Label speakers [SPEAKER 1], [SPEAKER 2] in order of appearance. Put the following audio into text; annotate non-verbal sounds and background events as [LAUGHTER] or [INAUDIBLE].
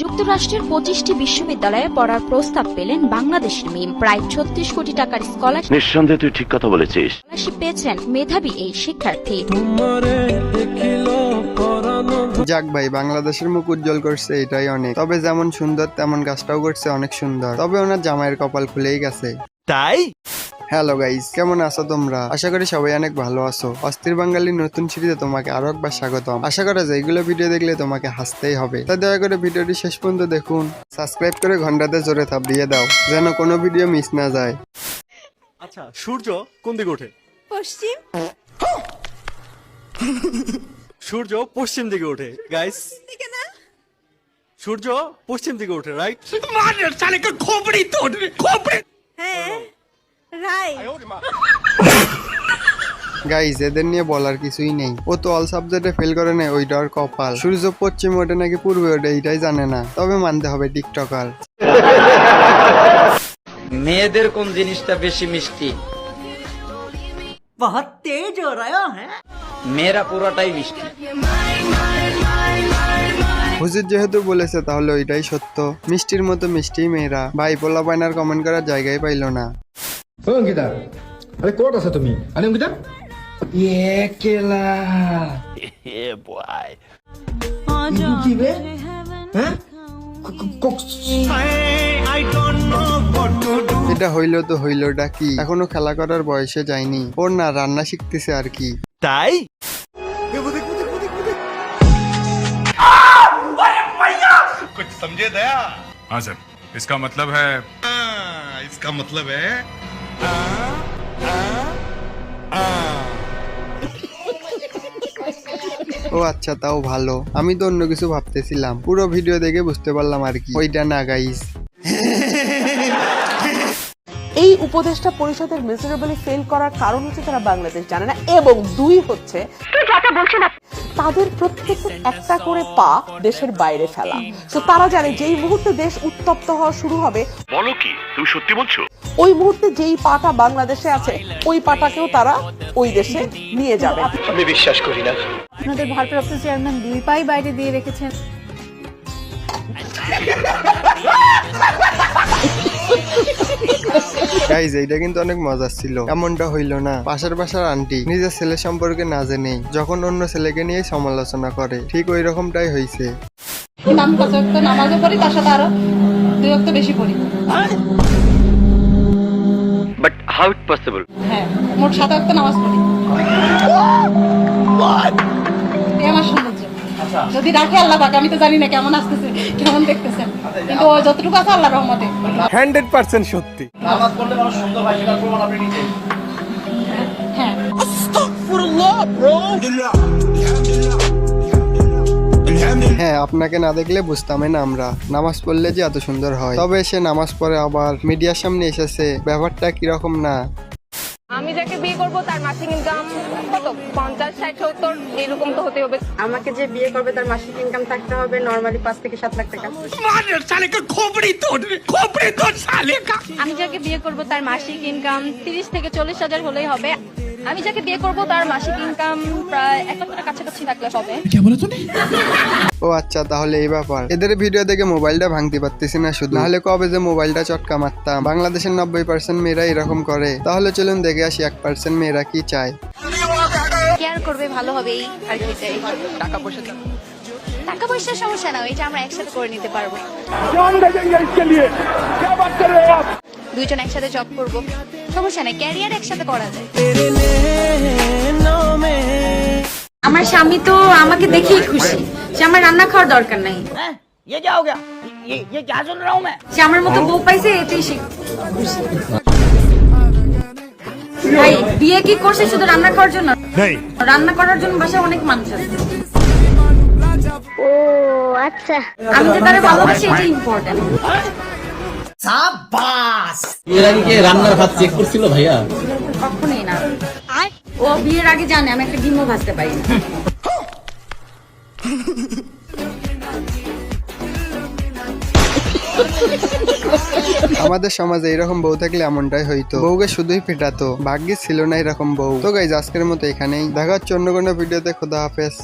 [SPEAKER 1] যুক্তরাষ্ট্রের পঁচিশটি বিশ্ববিদ্যালয়ে পড়ার প্রস্তাব পেলেন বাংলাদেশের মিম। প্রায় ছত্রিশ কোটি টাকার স্কলারশিপ
[SPEAKER 2] নিঃসন্দেহে তুই ঠিক কথা বলেছিস।
[SPEAKER 1] পেয়েছেন মেধাবী এই শিক্ষার্থী।
[SPEAKER 3] যাক ভাই বাংলাদেশের মুখ উজ্জ্বল করছে এটাই অনেক। তবে যেমন সুন্দর তেমন কাজটাও করছে অনেক সুন্দর। তবে ওনার জামাইয়ের কপাল খুলেই গেছে।
[SPEAKER 4] তাই?
[SPEAKER 3] হ্যালো গাইস কেমন আছো তোমরা? আশা করি সবাই অনেক ভালো আছো। অস্থির বাঙালির নতুন সিরিজে তোমাকে আরও একবার স্বাগতম। আশা করা যায় এগুলো ভিডিও দেখলে তোমাকে হাসতেই হবে। তাই দয়া করে ভিডিওটি শেষ পর্যন্ত দেখুন। সাবস্ক্রাইব করে ঘন্টাতে জোরে থাপ দিয়ে দাও যেন কোনো ভিডিও মিস না যায়।
[SPEAKER 4] আচ্ছা সূর্য কোন দিকে ওঠে?
[SPEAKER 5] পশ্চিম।
[SPEAKER 4] সূর্য পশ্চিম দিকে ওঠে গাইস সূর্য পশ্চিম দিকে ওঠে রাইট খোপড়ি খোপড়ি।
[SPEAKER 5] হ্যাঁ। রাই
[SPEAKER 3] গাইজ [LAUGHS] এদের নিয়ে বলার কিছুই নেই। ও তো অল সাবজেক্টে ফেল করে ওই ডর কপাল। সূর্য পশ্চিম ওঠে নাকি পূর্বে ওঠে এইটাই জানে না। তবে মানতে হবে টিকটকার। [LAUGHS]
[SPEAKER 6] মেয়েদের কোন জিনিসটা বেশি মিষ্টি? মেয়েরা পুরোটাই মিষ্টি।
[SPEAKER 3] হুজুর যেহেতু বলেছে তাহলে ওইটাই সত্য। মিষ্টির মতো মিষ্টি মেয়েরা। ভাই পোলা পায়নার কমেন্ট করার জায়গায় পাইল না।
[SPEAKER 7] हो अंकिता अरे कोट असा तुम्ही आणि अंकिता ये केला কি বে হ্যাঁ
[SPEAKER 3] এটা হইলো তো হইলোটা কি এখনো খেলা করার বয়সে যায়নি ওর না রান্না শিখতেছে আর কি
[SPEAKER 4] তাই
[SPEAKER 8] हाँ सर इसका मतलब है
[SPEAKER 9] इसका मतलब है
[SPEAKER 3] ও আচ্ছা তাও ভালো। আমি তো অন্য কিছু ভাবতেছিলাম। পুরো ভিডিও দেখে বুঝতে পারলাম আর কি। ওইটা না গাইস
[SPEAKER 10] এই উপদেষ্টা পরিষদের মেজারেবলি ফেল করার কারণ হচ্ছে তারা বাংলাদেশ জানে না এবং দুই হচ্ছে তাদের প্রত্যেকের একটা করে পা দেশের বাইরে ফেলা। তো তারা জানে যেই মুহূর্তে দেশ উত্তপ্ত হওয়া শুরু হবে
[SPEAKER 2] বলো কি? তুমি সত্যি বলছো?
[SPEAKER 10] ওই মুহূর্তে যেই পাটা বাংলাদেশে আছে ওই পাটাকেও তারা ওই দেশে নিয়ে যাবে। আমি বিশ্বাস করি না।
[SPEAKER 5] আপনাদের ভারপ্রাপ্ত চেয়ারম্যান দুই পাই বাইরে দিয়ে রেখেছেন।
[SPEAKER 3] গাইজ এইটা কিন্তু অনেক মজার ছিল। এমনটা হইল না। পাশের বাসার আন্টি নিজের ছেলে সম্পর্কে না জেনে যখন অন্য ছেলেকে নিয়ে সমালোচনা করে ঠিক ওই রকমটাই হয়েছে
[SPEAKER 5] নামাজও পড়ি তার সাথে আরও দুই বেশি পড়ি।
[SPEAKER 6] বাট হাউ ইট পসিবল
[SPEAKER 5] হ্যাঁ মোট সাত ওয়াক্ত নামাজ পড়ি। আমার সৌন্দর্য। যদি রাখে আল্লাহ পাক আমি তো জানি না কেমন আসতেছে কেমন দেখতেছেন কিন্তু ও যতটুকু আছে আল্লাহ রহমতে।
[SPEAKER 4] হান্ড্রেড পার্সেন্ট সত্যি।
[SPEAKER 5] হ্যাঁ
[SPEAKER 3] হ্যাঁ। আপনাকে না দেখলে বুঝতামই না আমরা। নামাজ পড়লে যে এত সুন্দর হয়। তবে সে নামাজ পড়ে আবার মিডিয়ার সামনে এসেছে। ব্যাপারটা কীরকম না?
[SPEAKER 10] আমি যাকে বিয়ে করব তার মাসিক ইনকাম কত? পঞ্চাশ ষাট সত্তর? এরকম তো হতে হবে। আমাকে যে বিয়ে করবে তার মাসিক ইনকাম থাকতে হবে নর্মালি পাঁচ থেকে সাত লাখ টাকা।
[SPEAKER 5] আমি যাকে বিয়ে করব তার মাসিক ইনকাম তিরিশ থেকে চল্লিশ হাজার হলেই হবে। আমি যাকে বিয়ে করব তার মাসিক ইনকাম প্রায় এক লাখ টাকার কাছাকাছি থাকলে হবে।
[SPEAKER 3] ও আচ্ছা তাহলে এই ব্যাপার। এদের ভিডিও দেখে মোবাইলটা ভাঙতে পারতেছি না শুধু। নাহলে কবে যে মোবাইলটা চটকা মারতাম। বাংলাদেশের নব্বই পার্সেন্ট মেয়েরা এরকম করে। তাহলে চলুন দেখে আসি এক পার্সেন্ট মেয়েরা কি চায়।
[SPEAKER 5] কেয়ার করবে ভালো হবে এই আর কি চাই টাকা পয়সা টাকা পয়সার সমস্যা না এটা আমরা একসাথে করে নিতে পারব। দুইজন একসাথে জব করব। সমস্যা নেই ক্যারিয়ার একসাথে করা যায়
[SPEAKER 1] আমার স্বামী তো আমাকে দেখেই খুশি সে আমার রান্না খাওয়ার দরকার নাই
[SPEAKER 11] ये क्या हो गया ये ये क्या सुन रहा हूँ मैं
[SPEAKER 1] সে আমার মতো বউ পাইছে এতেই সে খুশি ভাই বিয়ে কি করছে শুধু রান্না খাওয়ার জন্য রান্না করার জন্য বাসায় অনেক মানুষ আছে ও আচ্ছা আমি যে তারে ভালোবাসি এটা ইম্পর্টেন্ট
[SPEAKER 11] সাবাস
[SPEAKER 6] এর আগে রান্নার ভাত চেক করছিল ভাইয়া?
[SPEAKER 1] না। ও বিয়ের আগে জানে আমি একটা ডিমও ভাজতে পারি না।
[SPEAKER 3] আমাদের সমাজে এরকম বউ থাকলে এমনটাই হইতো। বউকে শুধুই ফেটাতো ভাগ্যে ছিল না এরকম বউ। তো গাইজ আজকের মতো এখানেই। দেখা হচ্ছে অন্য কোনো ভিডিওতে খোদা হাফেজ।